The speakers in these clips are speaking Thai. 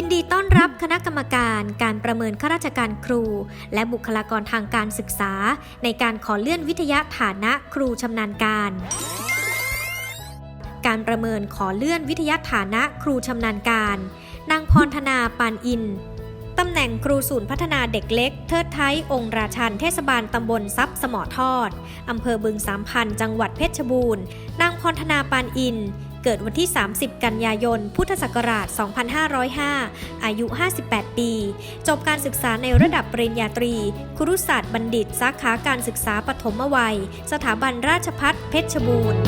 ยินดีต้อนรับคณะกรรมการการประเมินข้าราชการครู และบุคลากรทางการศึกษา ในการขอเลื่อนวิทยาฐานะครูชำนาญการ การประเมินขอเลื่อนวิทยาฐานะครูชำนาญการ นางพรธนาปานอินตำแหน่งครูศูนย์พัฒนาเด็กเล็ก เทิดไทยองค์ราชันเทศบาลตำบลซับสมอทอด อำเภอบึงสามพัน จังหวัดเพชรบูรณ์ นางพรธนาปานอิน เกิดวันที่ 30 กันยายน พุทธศักราช 2505 อายุ 58 ปี จบการศึกษาในระดับปริญญาตรี ครุศาสตร์บัณฑิต สาขาการศึกษาปฐมวัย สถาบันราชพัฒเพชรบูรณ์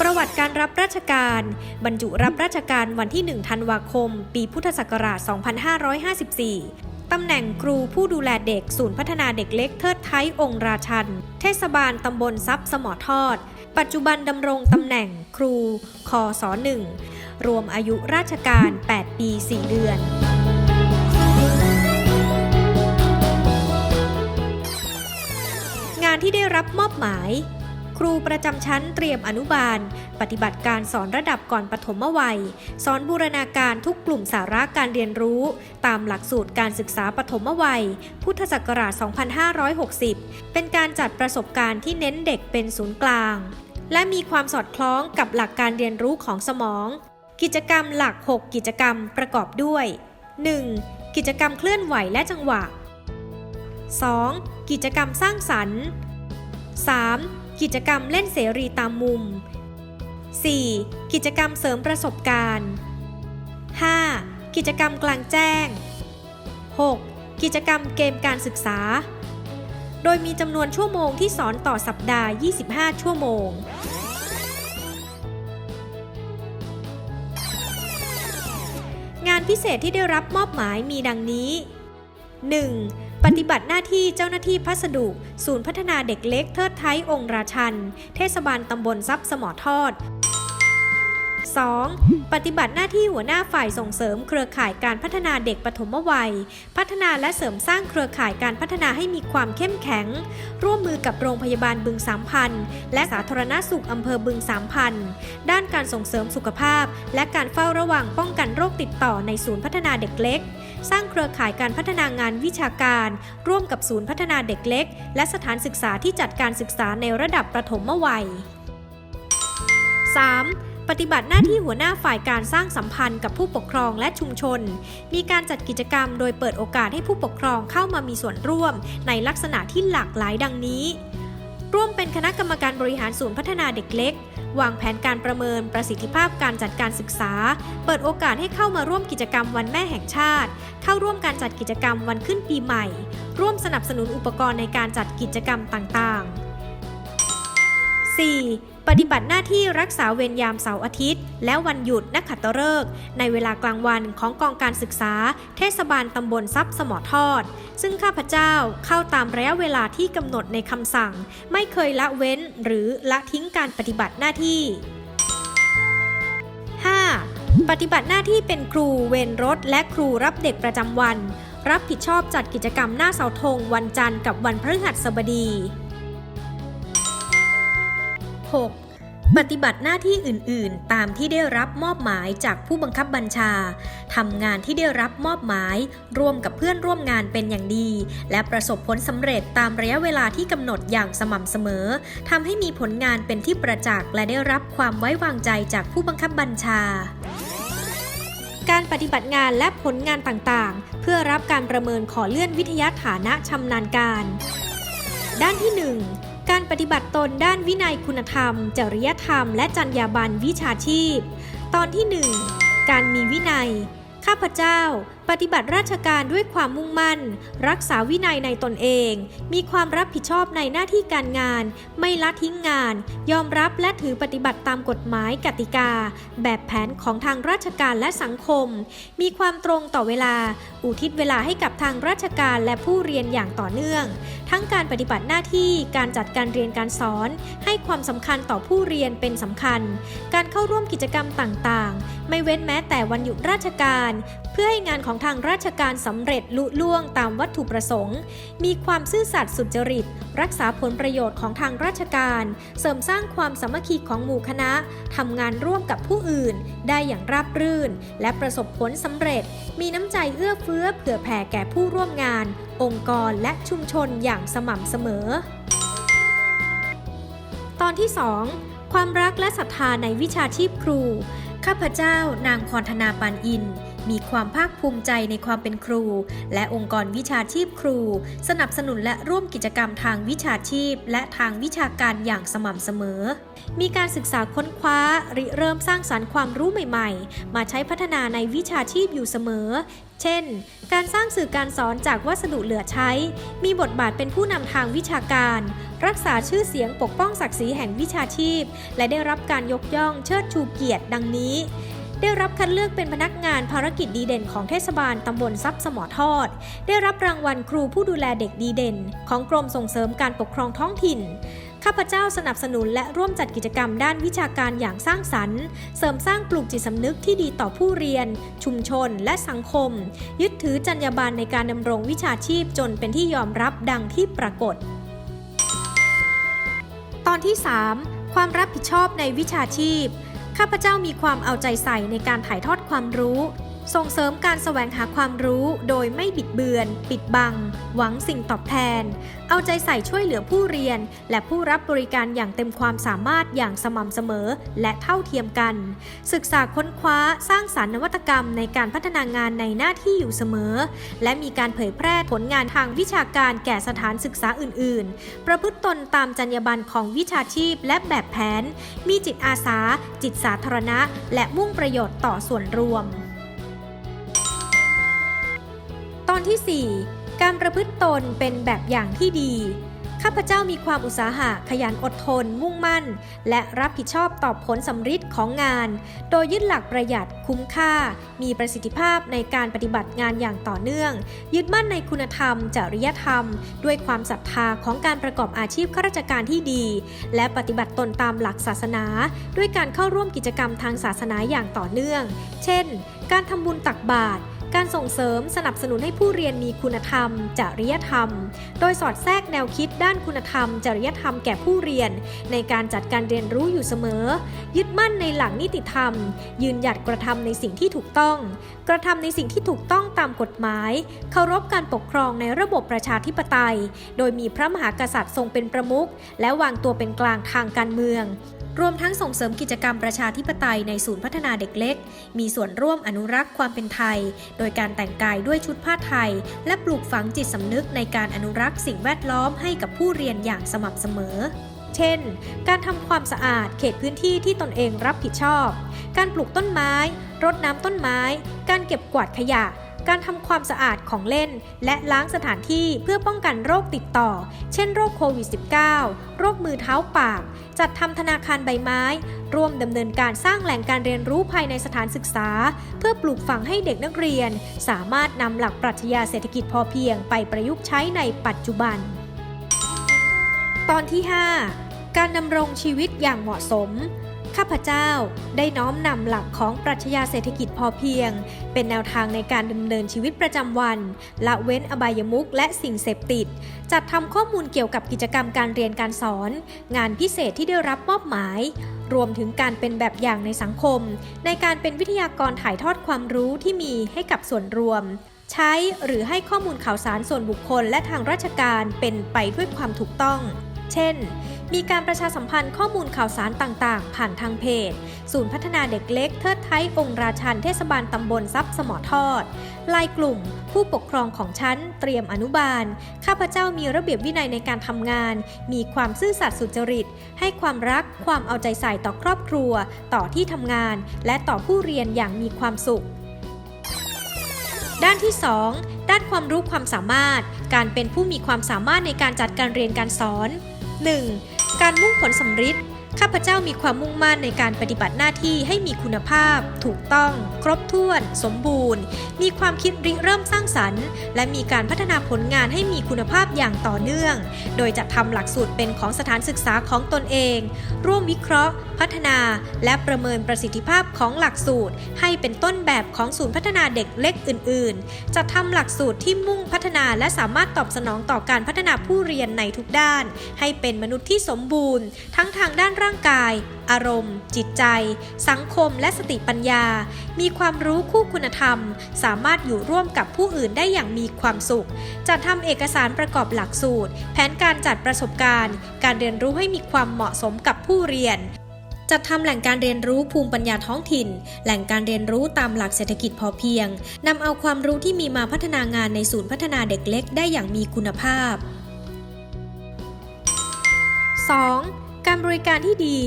ประวัติการรับราชการ บรรจุรับราชการวันที่ 1 ธันวาคม ปีพุทธศักราช 2554 ตำแหน่งครูผู้ดูแลเด็กศูนย์พัฒนาเด็กเล็กเทิดไทยองค์ราชัน เทศบาลตำบลซับสมอทอด ปัจจุบันดำรงตำแหน่งครูคศ1รวมอายุราชการ 8 ปี 4 เดือนงานที่ได้รับมอบหมาย ครูประจำชั้นเตรียมอนุบาล ปฏิบัติการสอนระดับก่อนปฐมวัย สอนบูรณาการทุกกลุ่มสาระการเรียนรู้ ตามหลักสูตรการศึกษาปฐมวัย พุทธศักราช 2560 เป็นการจัดประสบการณ์ที่เน้นเด็กเป็นศูนย์กลาง และมีความสอดคล้องกับหลักการเรียนรู้ของสมอง กิจกรรมหลัก 6 กิจกรรมประกอบด้วย 1. กิจกรรมเคลื่อนไหวและจังหวะ 2. กิจกรรมสร้างสรรค์ 3. กิจกรรมเล่นเสรีตามมุม 4. กิจกรรมเสริมประสบการณ์ 5. กิจกรรมกลางแจ้ง 6. กิจกรรมเกมการศึกษา โดยมีจำนวนชั่วโมงที่สอนต่อสัปดาห์ 25 ชั่วโมง งานพิเศษที่ได้รับมอบหมายมีดังนี้ 1. ปฏิบัติหน้าที่เจ้าหน้าที่พัสดุ ศูนย์พัฒนาเด็กเล็กเทิดไทยองค์ราชัน เทศบาลตำบลซับสมอทอด 2. ปฏิบัติหน้าที่หัวหน้าฝ่ายส่งเสริมเครือข่ายการพัฒนาเด็กปฐมวัย พัฒนาและเสริมสร้างเครือข่ายการพัฒนาให้มีความเข้มแข็ง ร่วมมือกับโรงพยาบาลบึงสามพันธ์และสาธารณสุขอำเภอบึงสามพันธ์ด้านการส่งเสริมสุขภาพ และการเฝ้าระวังป้องกันโรคติดต่อในศูนย์พัฒนาเด็กเล็ก สร้างเครือข่ายการพัฒนางานวิชาการ ร่วมกับศูนย์พัฒนาเด็กเล็ก และสถานศึกษาที่จัดการศึกษาในระดับประถมวัย 3. ปฏิบัติหน้าที่หัวหน้าฝ่ายการสร้างสัมพันธ์กับผู้ปกครองและชุมชน มีการจัดกิจกรรมโดยเปิดโอกาสให้ผู้ปกครองเข้ามามีส่วนร่วม ในลักษณะที่หลากหลายดังนี้ ร่วมเป็นคณะกรรมการบริหารศูนย์พัฒนาเด็กเล็ก วางแผนการประเมินประสิทธิภาพการจัดการศึกษา เปิดโอกาสให้เข้ามาร่วมกิจกรรมวันแม่แห่งชาติ เข้าร่วมการจัดกิจกรรมวันขึ้นปีใหม่ ร่วมสนับสนุนอุปกรณ์ในการจัดกิจกรรมต่างๆ 4. ปฏิบัติหน้าที่รักษาเวรยามเสาร์อาทิตย์ และวันหยุดนักขัตฤกษ์ในเวลากลางวันของกองการศึกษา เทศบาลตำบลซับสมอทอด ซึ่งข้าพเจ้าเข้าตามระยะเวลาที่กำหนดในคำสั่ง ไม่เคยละเว้นหรือละทิ้งการปฏิบัติหน้าที่ 5. ปฏิบัติหน้าที่เป็นครูเวรรถ และครูรับเด็กประจำวัน รับผิดชอบจัดกิจกรรมหน้าเสาธงวันจันทร์กับวันพฤหัสบดี 6. ปฏิบัติหน้าที่อื่น ๆ ตามที่ได้รับมอบหมายจากผู้บังคับบัญชาทำงานที่ได้รับมอบหมาย ร่วมกับเพื่อนร่วมงานเป็นอย่างดี และประสบผลสำเร็จตามระยะเวลาที่กำหนดอย่างสม่ำเสมอทำให้มีผลงานเป็นที่ประจักษ์และได้รับความไว้วางใจจากผู้บังคับบัญชาการปฏิบัติงานและผลงานต่างๆ เพื่อรับการประเมินขอเลื่อนวิทยาฐานะชำนาญการ ด้านที่ 1 การปฏิบัติตนด้านวินัยคุณธรรม จริยธรรม และจรรยาบรรณวิชาชีพ ตอนที่ 1 การมีวินัย ข้าพเจ้าปฏิบัติราชการด้วยความมุ่งมั่น รักษาวินัยในตนเอง มีความรับผิดชอบในหน้าที่การงาน ไม่ละทิ้งงาน ยอมรับและถือปฏิบัติตามกฎหมายกติกา แบบแผนของทางราชการและสังคม มีความตรงต่อเวลา อุทิศเวลาให้กับทางราชการและผู้เรียนอย่างต่อเนื่อง ทั้งการปฏิบัติหน้าที่การจัดการเรียนการสอน ให้ความสำคัญต่อผู้เรียนเป็นสำคัญ การเข้าร่วมกิจกรรมต่างๆ ไม่เว้นแม้แต่วันหยุดราชการ เพื่อให้งานของของทางราชการสำเร็จลุล่วงตามวัตถุประสงค์ มีความซื่อสัตย์สุจริต รักษาผลประโยชน์ของทางราชการ เสริมสร้างความสามัคคีของหมู่คณะทำงานร่วมกับผู้อื่น ได้อย่างราบรื่น และประสบผลสำเร็จ มีน้ำใจเอื้อเฟื้อเผื่อแผ่แก่ผู้ร่วมงาน องค์กรและชุมชนอย่างสม่ำเสมอ ตอนที่ 2 ความรักและศรัทธาในวิชาชีพครูข้าพเจ้านางพรธนาปานอิน มีความภาคภูมิใจในความเป็นครู และองค์กรวิชาชีพครู สนับสนุนและร่วมกิจกรรมทางวิชาชีพ และทางวิชาการอย่างสม่ำเสมอ มีการศึกษาค้นคว้าริเริ่มสร้างสารรค์ความรู้ใหม่ ๆ มาใช้พัฒนาในวิชาชีพอยู่เสมอ เช่น การสร้างสื่อการสอนจากวัสดุเหลือใช้ มีบทบาทเป็นผู้นำทางวิชาการ รักษาชื่อเสียงปกป้องศักดิ์ศรีแห่งวิชาชีพ และได้รับการยกย่องเชิดชูเกียรติดังนี้ ได้รับคัดเลือกเป็นพนักงานภารกิจดีเด่นของเทศบาลตำบลทรัพย์สมอทอด ได้รับรางวัลครูผู้ดูแลเด็กดีเด่น ของกรมส่งเสริมการปกครองท้องถิ่นข้าพเจ้าสนับสนุนและร่วมจัดกิจกรรมด้านวิชาการอย่างสร้างสรรค์ เสริมสร้างปลูกจิตสำนึกที่ดีต่อผู้เรียน ชุมชนและสังคม ยึดถือจรรยาบรรณในการดำรงวิชาชีพจนเป็นที่ยอมรับดังที่ปรากฏ ตอนที่ 3 ความรับผิดชอบในวิชาชีพ ข้าพเจ้ามีความเอาใจใส่ในการถ่ายทอดความรู้ ส่งเสริมการแสวงหาความรู้โดยไม่บิดเบือน ปิดบัง หวังสิ่งตอบแทน เอาใจใส่ช่วยเหลือผู้เรียน และผู้รับบริการอย่างเต็มความสามารถอย่างสม่ำเสมอและเท่าเทียมกัน ศึกษาค้นคว้าสร้างสารรค์นวัตกรรมในการพัฒนางานในหน้าที่อยู่เสมอ และมีการเผยแพร่ผลงานทางวิชาการแก่สถานศึกษาอื่น ๆ ประพฤติตนตามจรรยาบรรณของวิชาชีพและแบบแผน มีจิตอาสา จิตสาธารณะ และมุ่งประโยชน์ต่อส่วนรวม ตอนที่ 4 การประพฤติตนเป็นแบบอย่างที่ดี ข้าพเจ้ามีความอุตสาหะขยันอดทน มุ่งมั่น และรับผิดชอบต่อผลสำฤทธิ์ของงาน โดยยึดหลักประหยัดคุ้มค่า มีประสิทธิภาพในการปฏิบัติงานอย่างต่อเนื่อง ยึดมั่นในคุณธรรม จริยธรรม ด้วยความศรัทธาของการประกอบอาชีพข้าราชการที่ดี และปฏิบัติตนตามหลักศาสนา ด้วยการเข้าร่วมกิจกรรมทางศาสนาอย่างต่อเนื่อง เช่น การทำบุญตักบาตร การส่งเสริมสนับสนุนให้ผู้เรียนมีคุณธรรม จริยธรรม โดยสอดแทรกแนวคิดด้านคุณธรรม จริยธรรมแก่ผู้เรียน ในการจัดการเรียนรู้อยู่เสมอ ยึดมั่นในหลักนิติธรรม ยืนหยัดกระทำในสิ่งที่ถูกต้อง กระทำในสิ่งที่ถูกต้องตามกฎหมาย เคารพการปกครองในระบบประชาธิปไตย โดยมีพระมหากษัตริย์ทรงเป็นประมุขและวางตัวเป็นกลางทางการเมือง รวมทั้งส่งเสริมกิจกรรมประชาธิปไตยในศูนย์พัฒนาเด็กเล็ก มีส่วนร่วมอนุรักษ์ความเป็นไทย โดยการแต่งกายด้วยชุดผ้าไทย และปลูกฝังจิตสำนึกในการอนุรักษ์สิ่งแวดล้อมให้กับผู้เรียนอย่างสม่ำเสมอ เช่น การทำความสะอาดเขตพื้นที่ที่ตนเองรับผิดชอบ การปลูกต้นไม้ รดน้ำต้นไม้ การเก็บกวาดขยะ การทำความสะอาดของเล่น และล้างสถานที่เพื่อป้องกันโรคติดต่อ เช่นโรคโควิด -19 โรคมือเท้าปาก จัดทำธนาคารใบไม้ ร่วมดำเนินการสร้างแหล่งการเรียนรู้ภายในสถานศึกษา เพื่อปลูกฝังให้เด็กนักเรียน สามารถนำหลักปรัชญาเศรษฐกิจพอเพียงไปประยุกต์ใช้ในปัจจุบัน ตอนที่ 5 การดำรงชีวิตอย่างเหมาะสม ข้าพเจ้าได้น้อมนำหลักของปรัชญาเศรษฐกิจพอเพียง เป็นแนวทางในการดำเนินชีวิตประจำวัน ละเว้นอบายมุขและสิ่งเสพติด จัดทำข้อมูลเกี่ยวกับกิจกรรมการเรียนการสอน งานพิเศษที่ได้รับมอบหมาย รวมถึงการเป็นแบบอย่างในสังคม ในการเป็นวิทยากรถ่ายทอดความรู้ที่มีให้กับส่วนรวม ใช้หรือให้ข้อมูลข่าวสารส่วนบุคคลและทางราชการเป็นไปด้วยความถูกต้อง เช่น มีการประชาสัมพันธ์ข้อมูลข่าวสารต่างๆ ผ่านทางเพจ ศูนย์พัฒนาเด็กเล็กเทิดไทยองค์ราชันเทศบาลตำบลทรัพย์สมอทอดลายกลุ่ม ผู้ปกครองของชั้น เตรียมอนุบาล ข้าพเจ้ามีระเบียบวินัยในการทำงาน มีความซื่อสัตย์สุจริต ให้ความรักความเอาใจใส่ต่อครอบครัว ต่อที่ทำงาน และต่อผู้เรียนอย่างมีความสุข ด้านที่ 2 ด้านความรู้ความสามารถ การเป็นผู้มีความสามารถในการจัดการเรียนการสอน 1. การมุ่งผลสำฤทธิ์ ข้าพเจ้ามีความมุ่งมั่นในการปฏิบัติหน้าที่ให้มีคุณภาพ ถูกต้อง ครบถ้วน สมบูรณ์ มีความคิดริเริ่มสร้างสรรค์ และมีการพัฒนาผลงานให้มีคุณภาพอย่างต่อเนื่อง โดยจะทำหลักสูตรเป็นของสถานศึกษาของตนเอง ร่วมวิเคราะห์ พัฒนา และประเมินประสิทธิภาพของหลักสูตร ให้เป็นต้นแบบของศูนย์พัฒนาเด็กเล็กอื่น ๆจะทำหลักสูตรที่มุ่งพัฒนาและสามารถตอบสนองต่อการพัฒนาผู้เรียนในทุกด้าน ให้เป็นมนุษย์ที่สมบูรณ์ ทั้งทางด้านร่างกาย อารมณ์ จิตใจ สังคมและสติปัญญา มีความรู้คู่คุณธรรม สามารถอยู่ร่วมกับผู้อื่นได้อย่างมีความสุข จัดทำเอกสารประกอบหลักสูตร แผนการจัดประสบการณ์ การเรียนรู้ให้มีความเหมาะสมกับผู้เรียนจัดทำแหล่งการเรียนรู้ภูมิปัญญาท้องถิ่น แหล่งการเรียนรู้ตามหลักเศรษฐกิจพอเพียงนำเอาความรู้ที่มีมาพัฒนางานในศูนย์พัฒนาเด็กเล็กได้อย่างมีคุณภาพ 2. การบริการที่ดี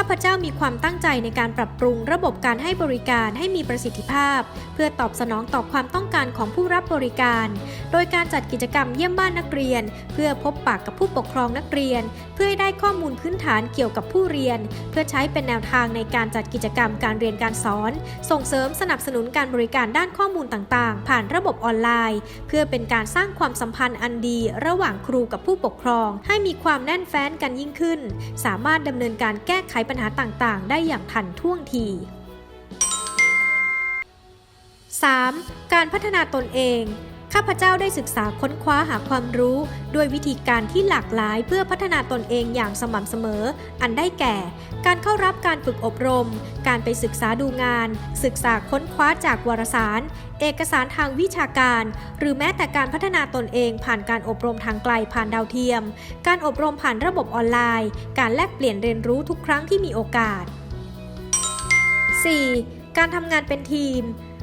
ข้าพเจ้ามีความตั้งใจในการปรับปรุงระบบการให้บริการให้มีประสิทธิภาพ เพื่อตอบสนองต่อความต้องการของผู้รับบริการ โดยการจัดกิจกรรมเยี่ยมบ้านนักเรียน เพื่อพบปากกับผู้ปกครองนักเรียน เพื่อให้ได้ข้อมูลพื้นฐานเกี่ยวกับผู้เรียน เพื่อใช้เป็นแนวทางในการจัดกิจกรรมการเรียนการสอน ส่งเสริมสนับสนุนการบริการด้านข้อมูลต่างๆ ผ่านระบบออนไลน์ เพื่อเป็นการสร้างความสัมพันธ์อันดี ระหว่างครูกับผู้ปกครอง ให้มีความแน่นแฟ้นกันยิ่งขึ้น สามารถดำเนินการแก้ไขปัญหาต่างๆ ได้อย่างทันท่วงที 3. การพัฒนาตนเอง ข้าพเจ้าได้ศึกษาค้นคว้าหาความรู้ ด้วยวิธีการที่หลากหลายเพื่อพัฒนาตนเองอย่างสม่ำเสมอ อันได้แก่ การเข้ารับการฝึกอบรม การไปศึกษาดูงาน ศึกษาค้นคว้าจากวารสาร เอกสารทางวิชาการ หรือแม้แต่การพัฒนาตนเองผ่านการอบรมทางไกลผ่านดาวเทียม การอบรมผ่านระบบออนไลน์ การแลกเปลี่ยนเรียนรู้ทุกครั้งที่มีโอกาส 4. การทำงานเป็นทีม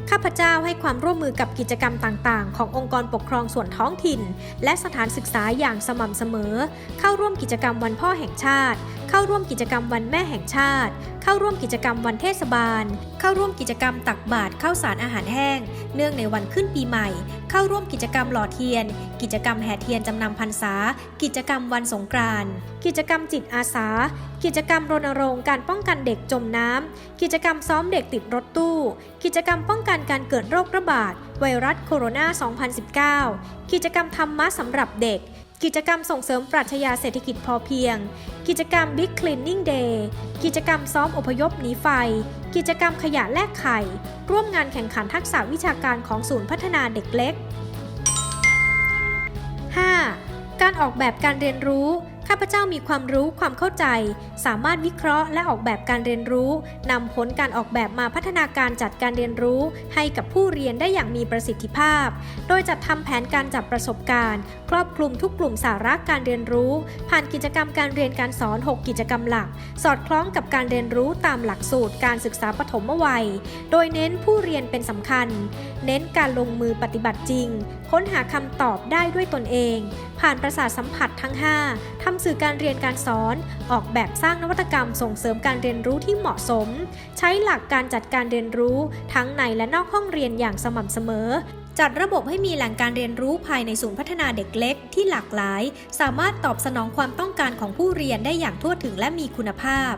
ข้าพเจ้าให้ความร่วมมือกับกิจกรรมต่างๆ ขององค์กรปกครองส่วนท้องถิ่น และสถานศึกษาอย่างสม่ำเสมอ เข้าร่วมกิจกรรมวันพ่อแห่งชาติเข้าร่วมกิจกรรมวันแม่แห่งชาติ เข้าร่วมกิจกรรมวันเทศบาล เข้าร่วมกิจกรรมตักบาตรข้าวสารอาหารแห้ง เนื่องในวันขึ้นปีใหม่ เข้าร่วมกิจกรรมหล่อเทียน กิจกรรมแห่เทียนจำนำพรรษา กิจกรรมวันสงกรานต์กิจกรรมจิตอาสา กิจกรรมรณรงค์การป้องกันเด็กจมน้ำกิจกรรมซ้อมเด็กติดรถตู้ กิจกรรมป้องกันการเกิดโรคระบาดไวรัสโคโรนา 2019 กิจกรรมธรรมะสำหรับเด็ก กิจกรรมส่งเสริมปรัชญาเศรษฐกิจพอเพียง กิจกรรม Big Cleaning Day กิจกรรมซ้อมอพยพหนีไฟ กิจกรรมขยะแลกไข่ ร่วมงานแข่งขันทักษะวิชาการของศูนย์พัฒนาเด็กเล็ก 5. การออกแบบการเรียนรู้ ข้าพเจ้ามีความรู้ความเข้าใจ สามารถวิเคราะห์และออกแบบการเรียนรู้นำผลการออกแบบมาพัฒนาการจัดการเรียนรู้ ให้กับผู้เรียนได้อย่างมีประสิทธิภาพ โดยจัดทำแผนการจับประสบการณ์ ครอบคลุมทุกกลุ่มสาระการเรียนรู้ ผ่านกิจกรรมการเรียนการสอน 6 กิจกรรมหลัก สอดคล้องกับการเรียนรู้ตามหลักสูตรการศึกษาปฐมวัย โดยเน้นผู้เรียนเป็นสำคัญ เน้นการลงมือปฏิบัติจริง ค้นหาคำตอบได้ด้วยตนเอง ผ่านประสาทสัมผัสทั้ง 5 ทำสื่อการเรียนการสอน ออกแบบสร้างนวัตกรรมส่งเสริมการเรียนรู้ที่เหมาะสม ใช้หลักการจัดการเรียนรู้ทั้งในและนอกห้องเรียนอย่างสม่ำเสมอจัดระบบให้มีแหล่งการเรียนรู้ภายในศูนย์พัฒนาเด็กเล็กที่หลากหลาย สามารถตอบสนองความต้องการของผู้เรียนได้อย่างทั่วถึงและมีคุณภาพ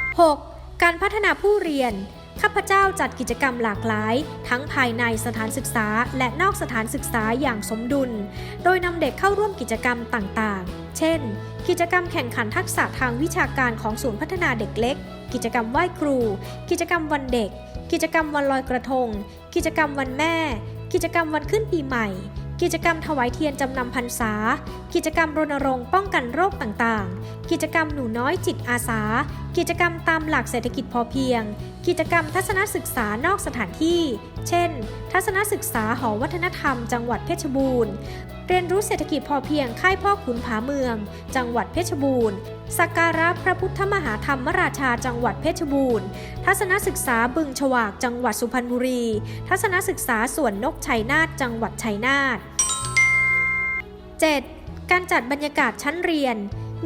6. การพัฒนาผู้เรียน ข้าพเจ้าจัดกิจกรรมหลากหลาย ทั้งภายในสถานศึกษาและนอกสถานศึกษาอย่างสมดุล โดยนำเด็กเข้าร่วมกิจกรรมต่างๆ เช่น กิจกรรมแข่งขันทักษะทางวิชาการของศูนย์พัฒนาเด็กเล็ก กิจกรรมไหว้ครู กิจกรรมวันเด็ก กิจกรรมวันลอยกระทง กิจกรรมวันแม่ กิจกรรมวันขึ้นปีใหม่ กิจกรรมถวายเทียนจำนำพรรษา กิจกรรมรณรงค์ป้องกันโรคต่างๆ กิจกรรมหนูน้อยจิตอาสา กิจกรรมตามหลักเศรษฐกิจพอเพียง กิจกรรมทัศนศึกษานอกสถานที่ เช่น ทัศนศึกษาหอวัฒนธรรม จังหวัดเพชรบูรณ์ เรียนรู้เศรษฐกิจพอเพียงค่ายพ่อขุนผาเมือง จังหวัดเพชรบูรณ์สักการะพระพุทธมหาธรรมราชาจังหวัดเพชรบูรณ์ ทัศนศึกษาบึงฉวากจังหวัดสุพรรณบุรี ทัศนศึกษาสวนนกชัยนาทจังหวัดชัยนาท 7. การจัดบรรยากาศชั้นเรียน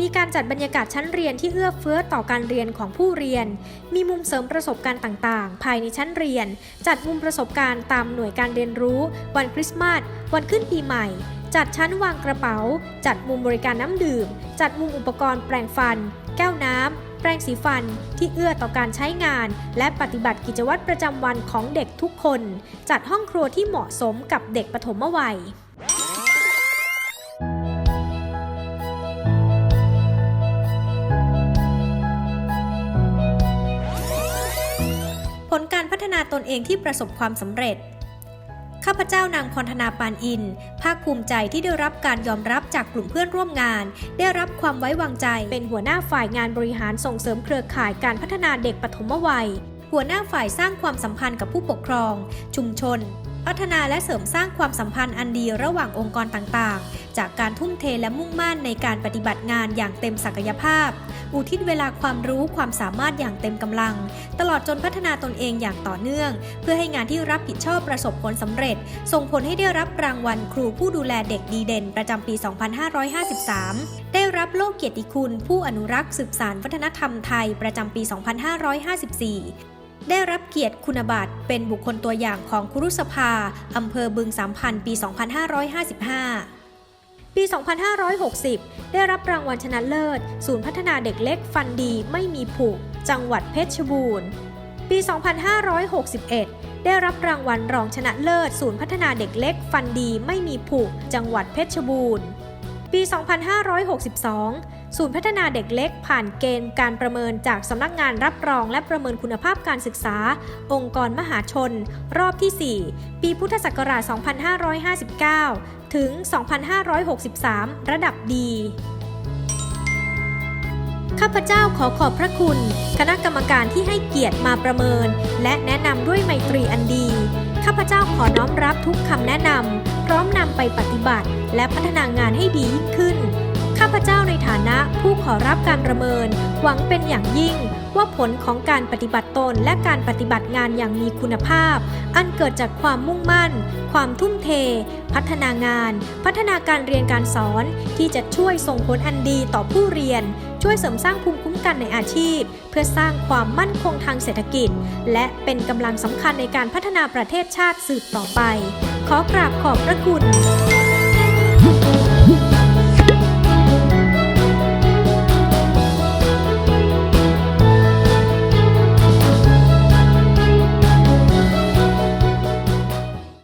มีการจัดบรรยากาศชั้นเรียนที่เอื้อเฟื้อต่อการเรียนของผู้เรียน มีมุมเสริมประสบการณ์ต่างๆ ภายในชั้นเรียน จัดมุมประสบการณ์ตามหน่วยการเรียนรู้ วันคริสต์มาส วันขึ้นปีใหม่ จัดชั้นวางกระเป๋า จัดมุมบริการน้ำดื่ม จัดมุมอุปกรณ์แปรงฟัน แก้วน้ำ แปรงสีฟัน ที่เอื้อต่อการใช้งาน และปฏิบัติกิจวัตรประจำวันของเด็กทุกคน จัดห้องครัวที่เหมาะสมกับเด็กปฐมวัย ฒนาตนเองที่ประสบความสำเร็จ ข้าพเจ้านางพรธนาปานอิน ภาคภูมิใจที่ได้รับการยอมรับจากกลุ่มเพื่อนร่วมงาน ได้รับความไว้วางใจ เป็นหัวหน้าฝ่ายงานบริหารส่งเสริมเครือข่ายการพัฒนาเด็กปฐมวัย หัวหน้าฝ่ายสร้างความสัมพันธ์กับผู้ปกครอง ชุมชน พัฒนาและเสริมสร้างความสัมพันธ์อันดีระหว่างองค์กรต่างๆ จากการทุ่มเทและมุ่งมั่นในการปฏิบัติงานอย่างเต็มศักยภาพ อุทิศเวลาความรู้ความสามารถอย่างเต็มกำลัง ตลอดจนพัฒนาตนเองอย่างต่อเนื่อง เพื่อให้งานที่รับผิดชอบประสบผลสำเร็จ ส่งผลให้ได้รับรางวัลครูผู้ดูแลเด็กดีเด่น ประจำปี 2553 ได้รับโล่เกียรติคุณ ผู้อนุรักษ์สืบสานวัฒนธรรมไทยประจำปี 2554 ได้รับเกียรติคุณบัตรเป็นบุคคลตัวอย่างของครุสภาอำเภอบึงสามพันปี 2555 ปี 2560 ได้รับรางวัลชนะเลิศ ศูนย์พัฒนาเด็กเล็กฟันดีไม่มีผุ จังหวัดเพชรบูรณ์ ปี 2561 ได้รับรางวัลรองชนะเลิศ ศูนย์พัฒนาเด็กเล็ก ฟันดีไม่มีผุ จังหวัดเพชรบูรณ์ ปี 2562 ศูนย์พัฒนาเด็กเล็กผ่านเกณฑ์การประเมินจากสำนักงานรับรองและประเมินคุณภาพการศึกษา องค์กรมหาชน รอบที่ 4 ปีพุทธศักราช 2559 ถึง 2563 ระดับดีข้าพเจ้าขอขอบพระคุณ คณะกรรมการที่ให้เกียรติมาประเมิน และแนะนำด้วยไมตรีอันดี ข้าพเจ้าขอน้อมรับทุกคำแนะนำพร้อมนำไปปฏิบัติ และพัฒนางานให้ดียิ่งขึ้น ข้าพเจ้าในฐานะผู้ขอรับการประเมิน หวังเป็นอย่างยิ่ง ว่าผลของการปฏิบัติตนและการปฏิบัติงานอย่างมีคุณภาพ อันเกิดจากความมุ่งมั่น ความทุ่มเท พัฒนางาน พัฒนาการเรียนการสอนที่จะช่วยส่งผลอันดีต่อผู้เรียน ช่วยเสริมสร้างภูมิคุ้มกันในอาชีพ เพื่อสร้างความมั่นคงทางเศรษฐกิจ และเป็นกำลังสำคัญในการพัฒนาประเทศชาติสืบต่อไป ขอกราบขอบพระคุณ